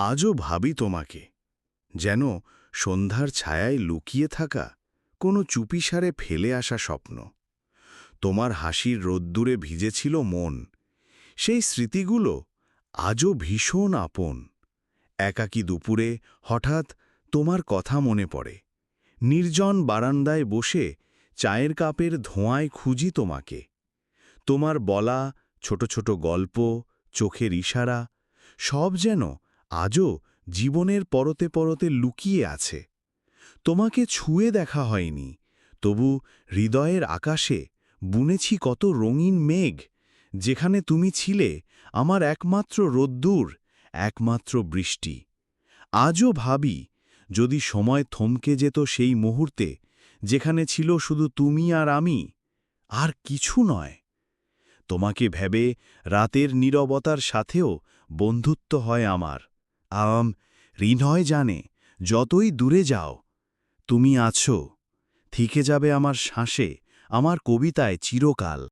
আজও ভাবি তোমাকে, যেন সন্ধ্যার ছায়ায় লুকিয়ে থাকা কোনো চুপিসারে ফেলে আসা স্বপ্ন। তোমার হাসির রোদ্দুরে ভিজেছিল মন, সেই স্মৃতিগুলো আজও ভীষণ আপন। একাকী দুপুরে হঠাৎ তোমার কথা মনে পড়ে, নির্জন বারান্দায় বসে চায়ের কাপের ধোঁয়ায় খুঁজি তোমাকে। তোমার বলা ছোট ছোট গল্প, চোখের ইশারা, সব যেন আজও জীবনের পরতে পরতে লুকিয়ে আছে। তোমাকে ছুঁয়ে দেখা হয়নি, তবু হৃদয়ের আকাশে বুনেছি কত রঙিন মেঘ, যেখানে তুমি ছিলে আমার একমাত্র রোদ্দুর, একমাত্র বৃষ্টি। আজও ভাবি, যদি সময় থমকে যেত সেই মুহূর্তে, যেখানে ছিল শুধু তুমি আর আমি, আর কিছু নয়। তোমাকে ভেবে রাতের নীরবতার সাথেও বন্ধুত্ব হয় আমার। আম, হৃদয় জানে, যতই দূরে যাও, তুমি আছো, থেকে যাবে আমার শ্বাসে, আমার কবিতায় চিরকাল।